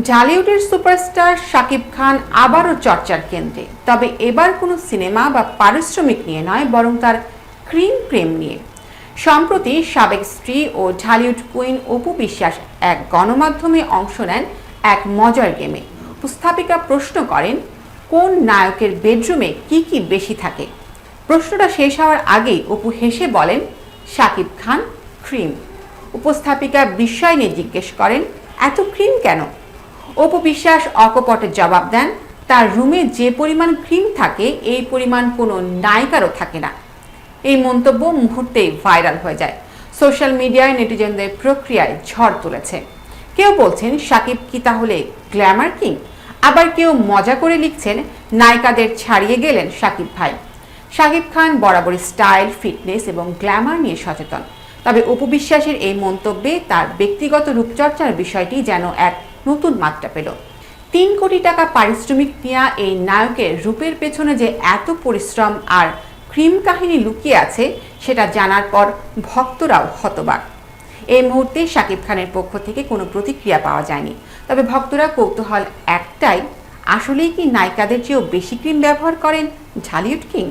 ঢালিউডের superstar Shakib Khan আবারও চর্চার কেন্দ্রে। তবে এবার কোনো সিনেমা বা পারিশ্রমিক নিয়ে নয়, বরং তার ক্রিম প্রেম নিয়ে। সম্প্রতি সাবেক স্ত্রী ও ঢালিউড কুইন অপু বিশ্বাস এক গণমাধ্যমে অংশ নেন এক মজার গেমে। উপস্থাপিকা প্রশ্ন করেন, কোন নায়কের বেডরুমে কি কি বেশি থাকে? প্রশ্নটা শেষ হওয়ার আগেই অপু হেসে বলেন, শাকিব খান, ক্রিম। উপস্থাপিকা বিস্ময় নিয়ে জিজ্ঞেস করেন, এত ক্রিম কেন? অপু বিশ্বাস অকপটে জবাব দেন, তার রুমে যে পরিমাণ ক্রিম থাকে, এই পরিমাণ কোনো নায়িকারও থাকে না। এই মন্তব্য মুহূর্তেই ভাইরাল হয়ে যায়। সোশ্যাল মিডিয়ায় নেটিজেনদের প্রক্রিয়ায় ঝড় তুলেছে। কেউ বলছেন, সাকিব কি তাহলে গ্ল্যামার কিং আবার কেউ মজা করে লিখছেন, নায়িকাদের ছাড়িয়ে গেলেন সাকিব ভাই। শাকিব খান বরাবরই স্টাইল ফিটনেস এবং গ্ল্যামার নিয়ে সচেতন। তবে উপবিশ্বাসের এই মন্তব্যে তার ব্যক্তিগত রূপচর্চার বিষয়টি যেন এক নতুন মাত্রা পেল। তিন কোটি টাকা পারিশ্রমিক নেওয়া এই নায়কের রূপের পেছনে যে এত পরিশ্রম আর ক্রিম কাহিনী লুকিয়ে আছে, সেটা জানার পর ভক্তরাও হতবাক। এই মুহূর্তে শাকিব খানের পক্ষ থেকে কোনো প্রতিক্রিয়া পাওয়া যায়নি। তবে ভক্তরা কৌতূহল একটাই, আসলেই কি নায়িকাদের চেয়েও বেশি ক্রিম ব্যবহার করেন ঝালিউড কিং?